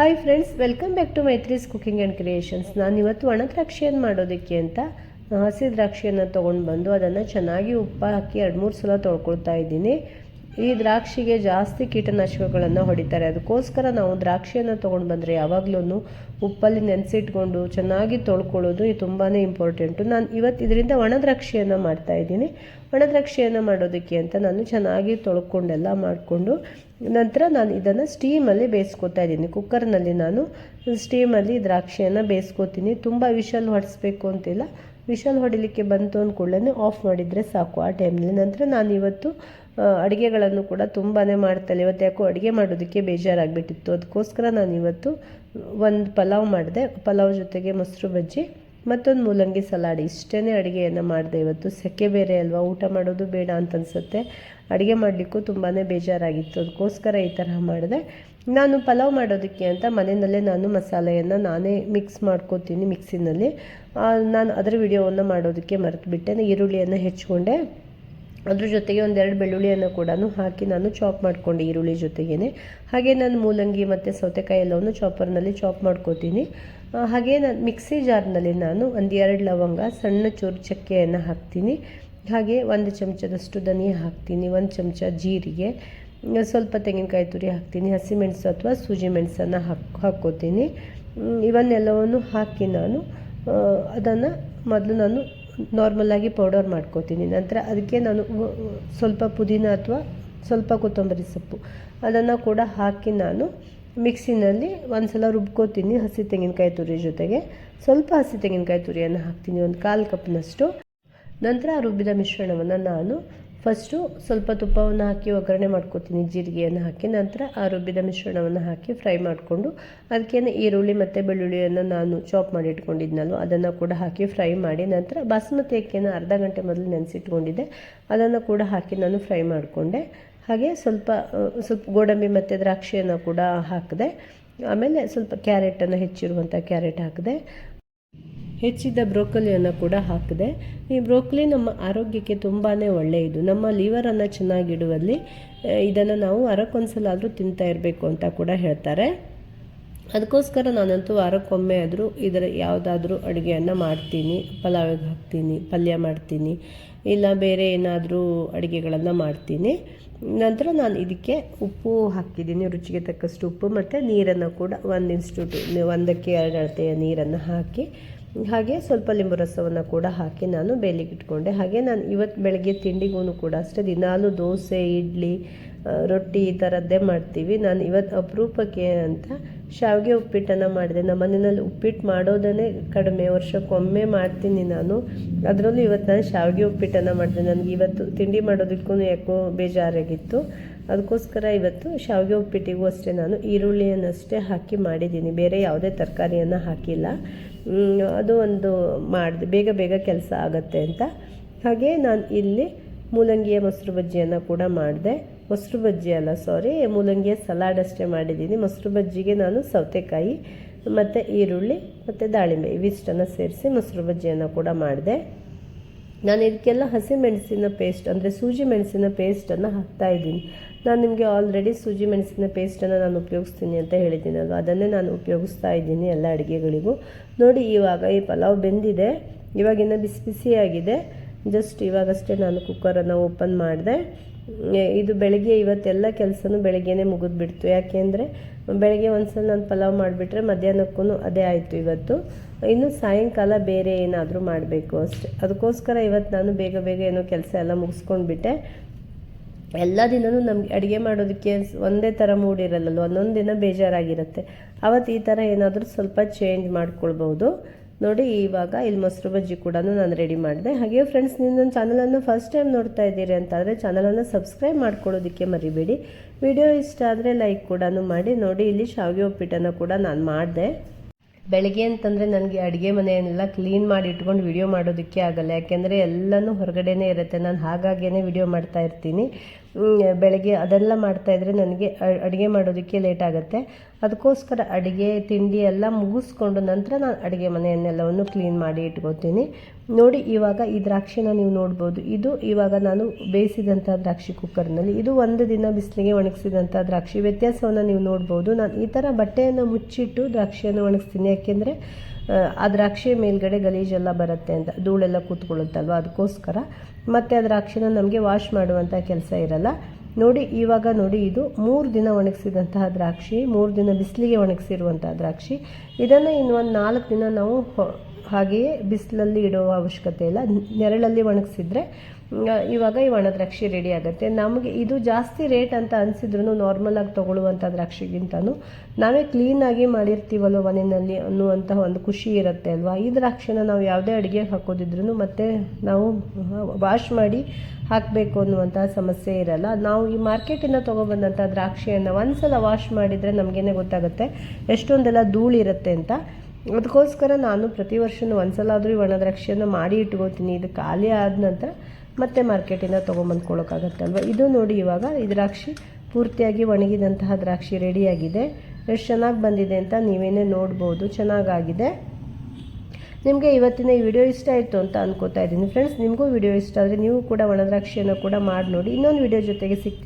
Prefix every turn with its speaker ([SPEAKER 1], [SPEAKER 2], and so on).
[SPEAKER 1] Hi friends welcome back to Maithri's cooking and creations ನಾನು ಇವತ್ತು ಒಣ ದ್ರಾಕ್ಷಿಯನ್ನು ಮಾಡೋದಕ್ಕೆ ಅಂತ, ಹಸಿ ದ್ರಾಕ್ಷಿಯನ್ನು ತೊಗೊಂಡು ಬಂದು ಅದನ್ನು ಚೆನ್ನಾಗಿ ಉಪ್ಪು ಹಾಕಿ ಎರಡು ಮೂರು ಸಲ ತೊಳ್ಕೊಳ್ತಾ ಇದ್ದೀನಿ. ಈ ದ್ರಾಕ್ಷಿಗೆ ಜಾಸ್ತಿ ಕೀಟನಾಶಕಗಳನ್ನು ಹೊಡಿತಾರೆ. ಅದಕ್ಕೋಸ್ಕರ ನಾವು ದ್ರಾಕ್ಷಿಯನ್ನು ತೊಗೊಂಡು ಬಂದರೆ ಯಾವಾಗಲೂ ಉಪ್ಪಲ್ಲಿ ನೆನೆಸಿಟ್ಕೊಂಡು ಚೆನ್ನಾಗಿ ತೊಳ್ಕೊಳ್ಳೋದು ಇದು ತುಂಬಾ ಇಂಪಾರ್ಟೆಂಟು. ನಾನು ಇವತ್ತು ಇದರಿಂದ ಒಣ ದ್ರಾಕ್ಷಿಯನ್ನು ಮಾಡ್ತಾ ಇದ್ದೀನಿ. ಒಣ ದ್ರಾಕ್ಷಿಯನ್ನು ಮಾಡೋದಕ್ಕೆ ಅಂತ ನಾನು ಚೆನ್ನಾಗಿ ತೊಳ್ಕೊಂಡೆಲ್ಲ ಮಾಡಿಕೊಂಡು ನಂತರ ನಾನು ಇದನ್ನು ಸ್ಟೀಮಲ್ಲಿ ಬೇಯಿಸ್ಕೊತಾ ಇದ್ದೀನಿ. ಕುಕ್ಕರ್ನಲ್ಲಿ ನಾನು ಸ್ಟೀಮಲ್ಲಿ ದ್ರಾಕ್ಷಿಯನ್ನು ಬೇಯಿಸ್ಕೊತೀನಿ. ತುಂಬ ವಿಷಲ್ ಹೊಡೆಸ್ಬೇಕು ಅಂತಿಲ್ಲ. ವಿಷಲ್ ಹೊಡಿಲಿಕ್ಕೆ ಬಂತು ಅಂದ ಕೂಡಲೇ ಆಫ್ ಮಾಡಿದರೆ ಸಾಕು ಆ ಟೈಮ್ನಲ್ಲಿ ನಂತರ ನಾನು ಇವತ್ತು ಅಡುಗೆಗಳನ್ನು ಕೂಡ ತುಂಬಾ ಮಾಡ್ತಾಳೆ ಇವತ್ತು ಯಾಕೋ ಅಡುಗೆ ಮಾಡೋದಕ್ಕೆ ಬೇಜಾರಾಗಿಬಿಟ್ಟಿತ್ತು. ಅದಕ್ಕೋಸ್ಕರ ನಾನು ಇವತ್ತು ಒಂದು ಪಲಾವ್ ಮಾಡಿದೆ. ಪಲಾವ್ ಜೊತೆಗೆ ಮೊಸರು ಬಜ್ಜಿ, ಮತ್ತೊಂದು ಮೂಲಂಗಿ ಸಲಾಡ್. ಇಷ್ಟೇ ಅಡುಗೆಯನ್ನು ಮಾಡಿದೆ ಇವತ್ತು. ಸೆಕೆ ಬೇರೆ ಅಲ್ವಾ? ಊಟ ಮಾಡೋದು ಬೇಡ ಅಂತ ಅನಿಸುತ್ತೆ. ಅಡುಗೆ ಮಾಡಲಿಕ್ಕೂ ತುಂಬಾ ಬೇಜಾರಾಗಿತ್ತು. ಅದಕ್ಕೋಸ್ಕರ ಈ ತರಹ ಮಾಡಿದೆ. ನಾನು ಪಲಾವ್ ಮಾಡೋದಕ್ಕೆ ಅಂತ ಮನೆಯಲ್ಲೇ ನಾನು ಮಸಾಲೆಯನ್ನು ನಾನೇ ಮಿಕ್ಸ್ ಮಾಡ್ಕೋತೀನಿ ಮಿಕ್ಸಿನಲ್ಲಿ ನಾನು ಅದರ ವಿಡಿಯೋವನ್ನು ಮಾಡೋದಕ್ಕೆ ಮರೆತುಬಿಟ್ಟೆ. ಈರುಳ್ಳಿಯನ್ನು ಹೆಚ್ಕೊಂಡೆ. ಅದ್ರ ಜೊತೆಗೆ ಒಂದೆರಡು ಬೆಳ್ಳುಳ್ಳಿಯನ್ನು ಕೂಡ ಹಾಕಿ ನಾನು ಚಾಪ್ ಮಾಡಿಕೊಂಡೆ ಈರುಳ್ಳಿ ಜೊತೆಗೇ ಹಾಗೆ ನಾನು ಮೂಲಂಗಿ ಮತ್ತು ಸೌತೆಕಾಯಿ ಎಲ್ಲವನ್ನು ಚಾಪರ್ನಲ್ಲಿ ಚಾಪ್ ಮಾಡ್ಕೋತೀನಿ. ಹಾಗೆ ನಾನು ಮಿಕ್ಸಿ ಜಾರ್ನಲ್ಲಿ ನಾನು ಒಂದು ಎರಡು ಲವಂಗ, ಸಣ್ಣ ಚೂರು ಚಕ್ಕೆಯನ್ನು ಹಾಕ್ತೀನಿ. ಹಾಗೆ ಒಂದು ಚಮಚದಷ್ಟು ಧನಿಯಾ ಹಾಕ್ತೀನಿ, ಒಂದು ಚಮಚ ಜೀರಿಗೆ ಸ್ವಲ್ಪ ತೆಂಗಿನಕಾಯಿ ತುರಿ ಹಾಕ್ತೀನಿ ಹಸಿಮೆಣಸು ಅಥವಾ ಸೂಜಿ ಮೆಣಸನ್ನು ಹಾಕಿ, ಹಾಕ್ಕೋತೀನಿ. ಇವನ್ನೆಲ್ಲವನ್ನು ಹಾಕಿ ನಾನು ಅದನ್ನು ಮೊದಲು ನಾನು ನಾರ್ಮಲಾಗಿ ಪೌಡರ್ ಮಾಡ್ಕೋತೀನಿ. ನಂತರ ಅದಕ್ಕೆ ನಾನು ಸ್ವಲ್ಪ ಪುದೀನ ಅಥವಾ ಸ್ವಲ್ಪ ಕೊತ್ತಂಬರಿ ಸೊಪ್ಪು, ಅದನ್ನು ಕೂಡ ಹಾಕಿ ನಾನು ಮಿಕ್ಸಿನಲ್ಲಿ ಒಂದು ಸಲ ರುಬ್ಕೋತೀನಿ ಹಸಿ ತೆಂಗಿನಕಾಯಿ ತುರಿ ಜೊತೆಗೆ. ಸ್ವಲ್ಪ ಹಸಿ ತೆಂಗಿನಕಾಯಿ ತುರಿಯನ್ನು ಹಾಕ್ತೀನಿ, ಒಂದು ಕಾಲು ಕಪ್ನಷ್ಟು. ನಂತರ ರುಬ್ಬಿದ ಮಿಶ್ರಣವನ್ನು ನಾನು ಫಸ್ಟು ಸ್ವಲ್ಪ ತುಪ್ಪವನ್ನು ಹಾಕಿ ಒಗ್ಗರಣೆ ಮಾಡ್ಕೊತೀನಿ, ಜೀರಿಗೆಯನ್ನು ಹಾಕಿ. ನಂತರ ಆ ರುಬ್ಬಿದ ಮಿಶ್ರಣವನ್ನು ಹಾಕಿ ಫ್ರೈ ಮಾಡಿಕೊಂಡು ಅದಕ್ಕೇನೆ ಈರುಳ್ಳಿ ಮತ್ತು ಬೆಳ್ಳುಳ್ಳಿಯನ್ನು ನಾನು ಚಾಪ್ ಮಾಡಿ ಇಟ್ಕೊಂಡಿದ್ನಲ್ವ, ಅದನ್ನು ಕೂಡ ಹಾಕಿ ಫ್ರೈ ಮಾಡಿ. ನಂತರ ಬಾಸ್ಮತಿ ಅಕ್ಕಿಯನ್ನು ಅರ್ಧ ಗಂಟೆ ಮೊದಲು ನೆನೆಸಿಟ್ಕೊಂಡಿದ್ದೆ, ಅದನ್ನು ಕೂಡ ಹಾಕಿ ನಾನು ಫ್ರೈ ಮಾಡಿಕೊಂಡೆ. ಹಾಗೆ ಸ್ವಲ್ಪ ಸ್ವಲ್ಪ ಗೋಡಂಬಿ ಮತ್ತು ದ್ರಾಕ್ಷಿಯನ್ನು ಕೂಡ ಹಾಕಿದೆ, ಆಮೇಲೆ ಸ್ವಲ್ಪ ಕ್ಯಾರೆಟನ್ನು ಹೆಚ್ಚಿರುವಂಥ ಕ್ಯಾರೆಟ್ ಹಾಕಿದೆ ಹೆಚ್ಚಿದ ಬ್ರೋಕೊಲಿಯನ್ನು ಕೂಡ ಹಾಕಿದೆ. ಈ ಬ್ರೋಕೊಲಿ ನಮ್ಮ ಆರೋಗ್ಯಕ್ಕೆ ತುಂಬಾ ಒಳ್ಳೆಯದು. ನಮ್ಮ ಲಿವರನ್ನು ಚೆನ್ನಾಗಿಡುವಲ್ಲಿ ಇದನ್ನು ನಾವು ವಾರಕ್ಕೊಂದ್ಸಲಾದರೂ ತಿಂತಾ ಇರಬೇಕು ಅಂತ ಕೂಡ ಹೇಳ್ತಾರೆ. ಅದಕ್ಕೋಸ್ಕರ ನಾನಂತೂ ವಾರಕ್ಕೊಮ್ಮೆ ಆದರೂ ಇದರ ಯಾವುದಾದ್ರೂ ಅಡುಗೆಯನ್ನು ಮಾಡ್ತೀನಿ. ಪಲಾವಿಗೆ ಹಾಕ್ತೀನಿ, ಪಲ್ಯ ಮಾಡ್ತೀನಿ, ಇಲ್ಲ ಬೇರೆ ಏನಾದರೂ ಅಡುಗೆಗಳನ್ನು ಮಾಡ್ತೀನಿ. ನಂತರ ನಾನು ಇದಕ್ಕೆ ಉಪ್ಪು ಹಾಕಿದ್ದೀನಿ. ರುಚಿಗೆ ತಕ್ಕಷ್ಟು ಉಪ್ಪು ಮತ್ತು ನೀರನ್ನು ಕೂಡ ಒಂದು ಇನ್ಸ್ಟಿಟ್ಯೂಟ್, ಒಂದಕ್ಕೆ ಎರಡು ಅಳತೆಯ ನೀರನ್ನು ಹಾಕಿ ಹಾಗೆ ಸ್ವಲ್ಪ ಲಿಂಬು ರಸವನ್ನು ಕೂಡ ಹಾಕಿ ನಾನು ಬೇಲಿಗೆ ಇಟ್ಕೊಂಡೆ. ಹಾಗೆ ನಾನು ಇವತ್ತು ಬೆಳಗ್ಗೆ ತಿಂಡಿಗೂ ಕೂಡ ಅಷ್ಟೇ. ದಿನಾಲು ದೋಸೆ, ಇಡ್ಲಿ ರೊಟ್ಟಿ ಈ ಥರದ್ದೇ ಮಾಡ್ತೀವಿ. ನಾನು ಇವತ್ತು ಅಪರೂಪಕ್ಕೆ ಅಂತ ಶಾವಿಗೆ ಉಪ್ಪಿಟ್ಟನ್ನು ಮಾಡಿದೆ. ನಮ್ಮ ಮನೆಯಲ್ಲಿ ಉಪ್ಪಿಟ್ಟು ಮಾಡೋದನ್ನೇ ಕಡಿಮೆ, ವರ್ಷಕ್ಕೊಮ್ಮೆ ಮಾಡ್ತೀನಿ ನಾನು. ಅದರಲ್ಲೂ ಇವತ್ತು ನಾನು ಶಾವಿಗೆ ಉಪ್ಪಿಟ್ಟನ್ನು ಮಾಡಿದೆ. ನನಗೆ ಇವತ್ತು ತಿಂಡಿ ಮಾಡೋದಕ್ಕೂ ಯಾಕೋ ಬೇಜಾರಾಗಿತ್ತು. ಅದಕ್ಕೋಸ್ಕರ ಇವತ್ತು ಶಾವಿಗೆ ಉಪ್ಪಿಟ್ಟಿಗೂ ಅಷ್ಟೇ ನಾನು ಈರುಳ್ಳಿಯನ್ನಷ್ಟೇ ಹಾಕಿ ಮಾಡಿದ್ದೀನಿ. ಬೇರೆ ಯಾವುದೇ ತರಕಾರಿಯನ್ನು ಹಾಕಿಲ್ಲ. ಅದು ಒಂದು ಮಾಡಿದೆ. ಬೇಗ ಬೇಗ ಕೆಲಸ ಆಗುತ್ತೆ ಅಂತ. ಹಾಗೆ ನಾನು ಇಲ್ಲಿ ಮೂಲಂಗಿಯ ಮೊಸರು ಬಜ್ಜಿಯನ್ನು ಕೂಡ ಮಾಡಿದೆ. ಮೊಸರು ಬಜ್ಜಿ ಅಲ್ಲ ಸಾರಿ ಮೂಲಂಗಿಯ ಸಲಾಡ್ ಅಷ್ಟೇ ಮಾಡಿದ್ದೀನಿ. ಮೊಸರು ಬಜ್ಜಿಗೆ ನಾನು ಸೌತೆಕಾಯಿ, ಮತ್ತು ಈರುಳ್ಳಿ, ಮತ್ತು ದಾಳಿಂಬೆ ಇವಿಷ್ಟನ್ನು ಸೇರಿಸಿ ಮೊಸರು ಬಜ್ಜಿಯನ್ನು ಕೂಡ ಮಾಡಿದೆ. ನಾನು ಇದಕ್ಕೆಲ್ಲ ಹಸಿ ಮೆಣಸಿನ ಪೇಸ್ಟ್ ಅಂದರೆ ಸೂಜಿ ಮೆಣಸಿನ ಪೇಸ್ಟನ್ನು ಹಾಕ್ತಾ ಇದ್ದೀನಿ. ನಾನು ನಿಮಗೆ ಆಲ್ರೆಡಿ ಸೂಜಿ ಮೆಣಸಿನ ಪೇಸ್ಟನ್ನು ನಾನು ಉಪಯೋಗಿಸ್ತೀನಿ ಅಂತ ಹೇಳಿದ್ದೀನಲ್ವ? ಅದನ್ನೇ ನಾನು ಉಪಯೋಗಿಸ್ತಾ ಇದ್ದೀನಿ ಎಲ್ಲ ಅಡುಗೆಗಳಿಗೂ. ನೋಡಿ, ಇವಾಗ ಈ ಪಲಾವ್ ಬೆಂದಿದೆ. ಇವಾಗಿನ್ನು ಬಿಸಿ ಬಿಸಿಯಾಗಿದೆ. ಜಸ್ಟ್ ಇವಾಗಷ್ಟೇ ನಾನು ಕುಕ್ಕರನ್ನು ಓಪನ್ ಮಾಡಿದೆ. ಇದು ಬೆಳಗ್ಗೆ ಇವತ್ತೆಲ್ಲ ಕೆಲಸನೂ ಬೆಳಗ್ಗೆನೇ ಮುಗಿದ್ಬಿಡ್ತು. ಯಾಕೆಂದರೆ ಬೆಳಗ್ಗೆ ಒಂದ್ಸಲ ನಾನು ಪಲಾವ್ ಮಾಡಿಬಿಟ್ರೆ ಮಧ್ಯಾಹ್ನಕ್ಕೂ ಅದೇ ಆಯಿತು ಇವತ್ತು. ಇನ್ನು ಸಾಯಂಕಾಲ ಬೇರೆ ಏನಾದರೂ ಮಾಡಬೇಕು ಅಷ್ಟೆ. ಅದಕ್ಕೋಸ್ಕರ ಇವತ್ತು ನಾನು ಬೇಗ ಬೇಗ ಏನೋ ಕೆಲಸ ಎಲ್ಲ ಮುಗಿಸ್ಕೊಂಡ್ಬಿಟ್ಟೆ. ಎಲ್ಲ ದಿನವೂ ನಮಗೆ ಅಡುಗೆ ಮಾಡೋದಕ್ಕೆ ಒಂದೇ ಥರ ಮೂಡಿರಲ್ಲ ಒಂದೊಂದು ದಿನ ಬೇಜಾರಾಗಿರುತ್ತೆ. ಅವತ್ತು ಈ ಥರ ಏನಾದರೂ ಸ್ವಲ್ಪ ಚೇಂಜ್ ಮಾಡ್ಕೊಳ್ಬೋದು. ನೋಡಿ, ಇವಾಗ ಇಲ್ಲಿ ಮೊಸರು ಬಜ್ಜಿ ಕೂಡ ನಾನು ರೆಡಿ ಮಾಡಿದೆ. ಹಾಗೆ ಫ್ರೆಂಡ್ಸ್ ನೀವು ನನ್ನ ಚಾನಲನ್ನು ಫಸ್ಟ್ ಟೈಮ್ ನೋಡ್ತಾ ಇದ್ದೀರಿ ಅಂತಾದರೆ ಚಾನಲನ್ನು ಸಬ್ಸ್ಕ್ರೈಬ್ ಮಾಡ್ಕೊಳ್ಳೋದಕ್ಕೆ ಮರಿಬೇಡಿ. ವಿಡಿಯೋ ಇಷ್ಟ ಆದರೆ ಲೈಕ್ ಕೂಡ ಮಾಡಿ. ನೋಡಿ, ಇಲ್ಲಿ ಶಾವಿಗೆ ಉಪ್ಪಿಟ್ಟನ್ನು ಕೂಡ ನಾನು ಮಾಡಿದೆ. ಬೆಳಗ್ಗೆ ಅಂತಂದರೆ ನನಗೆ ಅಡುಗೆ ಮನೆಯನ್ನೆಲ್ಲ ಕ್ಲೀನ್ ಮಾಡಿ ಇಟ್ಕೊಂಡು ವಿಡಿಯೋ ಮಾಡೋದಕ್ಕೆ ಆಗಲ್ಲ. ಯಾಕೆಂದರೆ ಎಲ್ಲನೂ ಹೊರಗಡೆನೇ ಇರುತ್ತೆ. ನಾನು ಹಾಗಾಗೇ ವಿಡಿಯೋ ಮಾಡ್ತಾ ಇರ್ತೀನಿ. ಬೆಳಗ್ಗೆ ಅದೆಲ್ಲ ಮಾಡ್ತಾಯಿದ್ರೆ ನನಗೆ ಅಡುಗೆ ಮಾಡೋದಕ್ಕೆ ಲೇಟ್ ಆಗುತ್ತೆ. ಅದಕ್ಕೋಸ್ಕರ ಅಡುಗೆ, ತಿಂಡಿ ಎಲ್ಲ ಮುಗಿಸ್ಕೊಂಡು ನಂತರ ನಾನು ಅಡುಗೆ ಮನೆಯನ್ನೆಲ್ಲವನ್ನು ಕ್ಲೀನ್ ಮಾಡಿ ಇಟ್ಕೋತೀನಿ. ನೋಡಿ, ಇವಾಗ ಈ ದ್ರಾಕ್ಷಿನ ನೀವು ನೋಡ್ಬೋದು. ಇದು ಇವಾಗ ನಾನು ಬೇಯಿಸಿದಂಥ ದ್ರಾಕ್ಷಿ ಕುಕ್ಕರ್ನಲ್ಲಿ ಇದು ಒಂದು ದಿನ ಬಿಸಿಲಿಗೆ ಒಣಗಿಸಿದಂಥ ದ್ರಾಕ್ಷಿ. ವ್ಯತ್ಯಾಸವನ್ನು ನೀವು ನೋಡ್ಬೋದು. ನಾನು ಈ ಥರ ಬಟ್ಟೆಯನ್ನು ಮುಚ್ಚಿಟ್ಟು ದ್ರಾಕ್ಷಿಯನ್ನು ಒಣಗಿಸ್ತೀನಿ. ಯಾಕೆಂದರೆ ಆ ದ್ರಾಕ್ಷಿ ಮೇಲ್ಗಡೆ ಗಲೀಜೆಲ್ಲ ಬರುತ್ತೆ ಅಂತ, ಧೂಳೆಲ್ಲ ಕೂತ್ಕೊಳ್ಳುತ್ತಲ್ವ? ಅದಕ್ಕೋಸ್ಕರ. ಮತ್ತು ಆ ದ್ರಾಕ್ಷಿನ ನಮಗೆ ವಾಶ್ ಮಾಡುವಂಥ ಕೆಲಸ ಇರಲ್ಲ. ನೋಡಿ, ಇವಾಗ ನೋಡಿ, ಇದು ಮೂರು ದಿನ ಒಣಗಿಸಿದಂತಹ ದ್ರಾಕ್ಷಿ, ಮೂರು ದಿನ ಬಿಸಿಲಿಗೆ ಒಣಗಿಸಿರುವಂತಹ ದ್ರಾಕ್ಷಿ. ಇದನ್ನು ಇನ್ನು ಒಂದು ನಾಲ್ಕು ದಿನ ನಾವು ಹಾಗೆಯೇ ಬಿಸಿಲಲ್ಲಿ ಇಡೋ ಅವಶ್ಯಕತೆ ಇಲ್ಲ. ನೆರಳಲ್ಲಿ ಒಣಗಿಸಿದ್ರೆ ಇವಾಗ ಈ ಒಣ ದ್ರಾಕ್ಷಿ ರೆಡಿ ಆಗುತ್ತೆ. ನಮಗೆ ಇದು ಜಾಸ್ತಿ ರೇಟ್ ಅಂತ ಅನಿಸಿದ್ರು ನಾರ್ಮಲಾಗಿ ತೊಗೊಳ್ಳುವಂಥ ದ್ರಾಕ್ಷಿಗಿಂತನೂ ನಾವೇ ಕ್ಲೀನಾಗಿ ಮಾಡಿರ್ತೀವಲ್ವ ಮನೆಯಲ್ಲಿ ಅನ್ನುವಂತಹ ಒಂದು ಖುಷಿ ಇರುತ್ತೆ ಅಲ್ವಾ? ಈ ದ್ರಾಕ್ಷಿನ ನಾವು ಯಾವುದೇ ಅಡುಗೆ ಹಾಕೋದಿದ್ರು ಮತ್ತೆ ನಾವು ವಾಶ್ ಮಾಡಿ ಹಾಕಬೇಕು ಅನ್ನುವಂಥ ಸಮಸ್ಯೆ ಇರಲ್ಲ. ನಾವು ಈ ಮಾರ್ಕೆಟಿಂದ ತೊಗೊಬಂದಂಥ ದ್ರಾಕ್ಷಿಯನ್ನು ಒಂದ್ಸಲ ವಾಶ್ ಮಾಡಿದರೆ ನಮಗೇನೆ ಗೊತ್ತಾಗುತ್ತೆ ಎಷ್ಟೊಂದೆಲ್ಲ ಧೂಳಿರುತ್ತೆ ಅಂತ. ಅದಕ್ಕೋಸ್ಕರ ನಾನು ಪ್ರತಿ ವರ್ಷವೂ ಒಂದ್ಸಲ ಆದರೂ ಈ ಒಣ ದ್ರಾಕ್ಷಿಯನ್ನು ಮಾಡಿ ಇಟ್ಕೋತೀನಿ. ಇದು ಖಾಲಿ ಆದ ನಂತರ ಮತ್ತೆ ಮಾರ್ಕೆಟಿಂದ ತೊಗೊಂಬಂದ್ಕೊಳ್ಳೋಕ್ಕಾಗತ್ತಲ್ವ? ಇದು ನೋಡಿ ಇವಾಗ ಈ ದ್ರಾಕ್ಷಿ ಪೂರ್ತಿಯಾಗಿ ಒಣಗಿದಂತಹ ದ್ರಾಕ್ಷಿ ರೆಡಿಯಾಗಿದೆ. ಎಷ್ಟು ಚೆನ್ನಾಗಿ ಬಂದಿದೆ ಅಂತ ನೀವೇನೇ ನೋಡ್ಬೋದು. ಚೆನ್ನಾಗಾಗಿದೆ. ನಿಮಗೆ ಇವತ್ತಿನ ಈ ವಿಡಿಯೋ ಇಷ್ಟ ಆಯಿತು ಅಂತ ಅನ್ಕೋತಾ ಇದ್ದೀನಿ. ಫ್ರೆಂಡ್ಸ್ ನಿಮಗೂ ವಿಡಿಯೋ ಇಷ್ಟ ಆದರೆ ನೀವು ಕೂಡ ಒಣ ದ್ರಾಕ್ಷಿಯನ್ನು ಕೂಡ ಮಾಡಿ ನೋಡಿ ಇನ್ನೊಂದು ವಿಡಿಯೋ ಜೊತೆಗೆ ಸಿಗ್ತೀನಿ.